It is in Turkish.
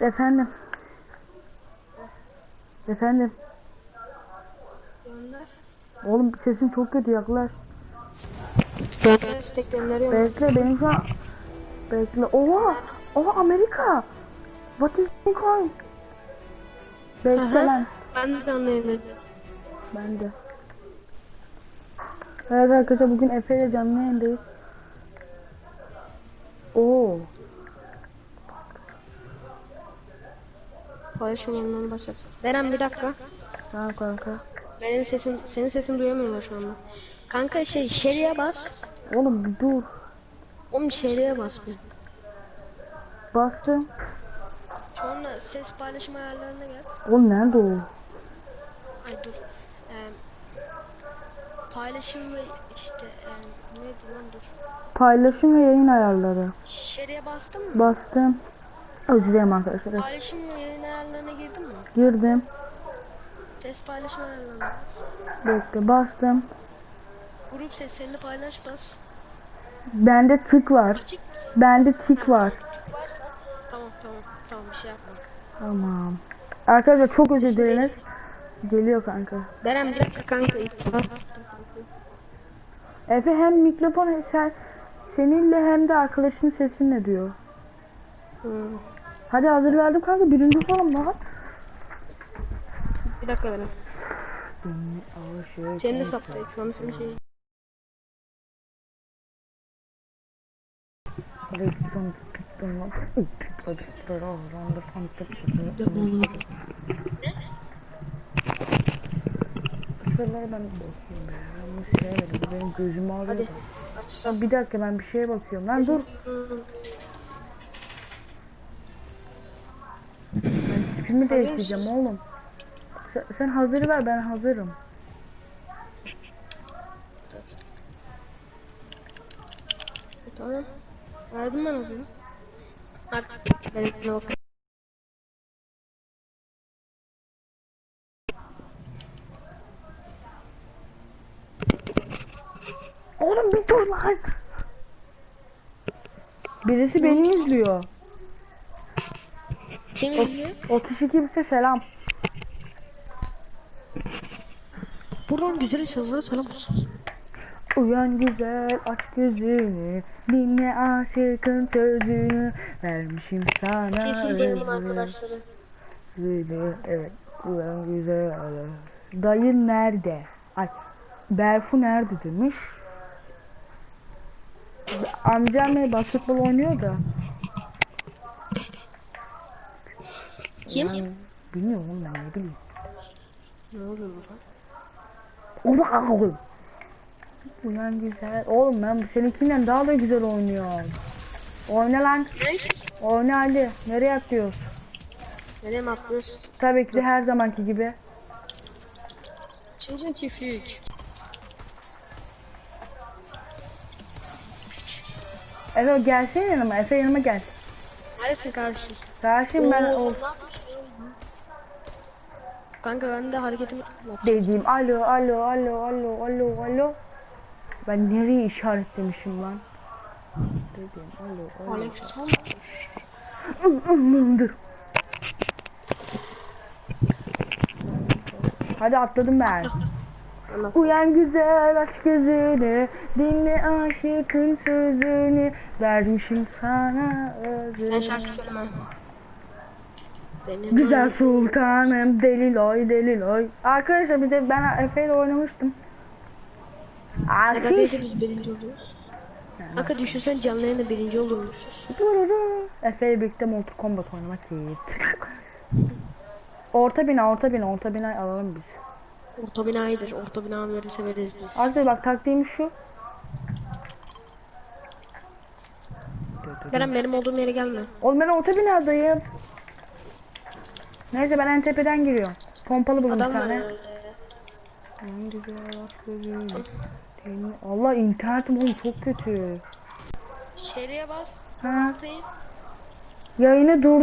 Efendim. Efendim. Gönder. Oğlum sesin çok kötü yaklaş. Gönder istek gönderiyorum. Bekle benim şu an... Bekle. Oha! Oha Amerika! What is on? Bekle lan. Ben de anlayamadım. Ben de. Evet arkadaşlar bugün Efe ile canlı yayındayız. Oo. Paylaşım ondan başlat. Beren bir dakika. Tamam kanka. Benim sesin, senin sesini duyamıyorlar şu anda. Kanka şey şeriye bas. Oğlum bir dur. Oğlum şeriye bas bir. Bastım. Sonra ses paylaşım ayarlarına gel. Oğlum nerede o? Ay dur. Ee, paylaşım ve işte e, neydi lan dur. Paylaşım ve yayın ayarları. Şeriye bastın mı? Bastım. Özür dilerim arkadaşlar. Paylaşım ve yayın ayarlarına girdin mi? Girdim. Ses paylaşım ayarlarına bas. Bekle bastım. Grup seslerini paylaş bas. Bende tık var. Açık mısın? Bende tik var. Tık varsa tamam tamam tamam bir şey yapma. Tamam. Arkadaşlar çok özür dileriz. Geliyor kanka. Beren bir dakika kanka. Efe hem mikrofon sen seninle hem de arkadaşın sesinle diyor. Hmm. Hadi hazır verdim kanka birinci falan bak. Bir dakika Beren. Senin hesaptayım şu an senin şey. Şuralara ben bakıyorum ya. Bu şeye verin. Benim gözüm ağrıyor. Hadi. bir dakika ben bir şeye bakıyorum. Lan dur. Tipimi değiştireceğim oğlum. Sen, sen hazırı ver ben hazırım. Tamam. Verdim ben hazırı. Beren'e bak. Oğlum bir dur lan. Birisi beni izliyor. Kim izliyor? 32 bize selam. Buradan güzel insanlara selam olsun. Uyan güzel aç gözünü Dinle aşıkın sözünü Vermişim sana Kesin dayımın arkadaşları. Söyle, Evet uyan güzel Dayı nerede? Ay Berfu nerede demiş Amcam basketbol oynuyor da Kim? Ben Bilmiyorum oğlum ben ne bileyim Ne oluyor burada? Ulan oğlum Uyan güzel Oğlum ben seninkinden daha da güzel oynuyorum Oyna lan Ne? Oyna Ali nereye atıyorsun Nereye mi atlıyorsun? Tabii ki de her zamanki gibi. Çılgın çiftlik. Efe gelsene yanıma. Efe yanıma gel. Neredesin kardeşim? Karşım ben Oo, o? Kanka ben de hareketimi dediğim alo alo alo alo alo alo. Ben nereye işaretlemişim lan? Dediğim alo alo. Alex tam Dur. Hadi atladım ben. Uyan güzel aç gözünü Dinle aşıkın sözünü Vermişim sana özünü Sen şarkı söyleme. Benim Güzel sultanım deliloy deliloy. Arkadaşlar bir de ben Efe ile oynamıştım. Aşık. Arkadaşlar biz birinci oluyoruz. Kanka düşünsen canlı yayında birinci oluyormuşuz. Efe ile birlikte Mortal Kombat oynamak iyi. Orta bina orta bina orta bina alalım biz. Orta bina iyidir. Orta binaları severiz biz. Arkadaşlar bak taktiğim şu. Beren benim olduğum yere gelme. Oğlum ben orta binadayım. Neyse ben en tepeden giriyorum. Pompalı buldum bir Adam tane. En güzel. Allah internetim oğlum çok kötü. Şeriye bas. Ha, yayını dur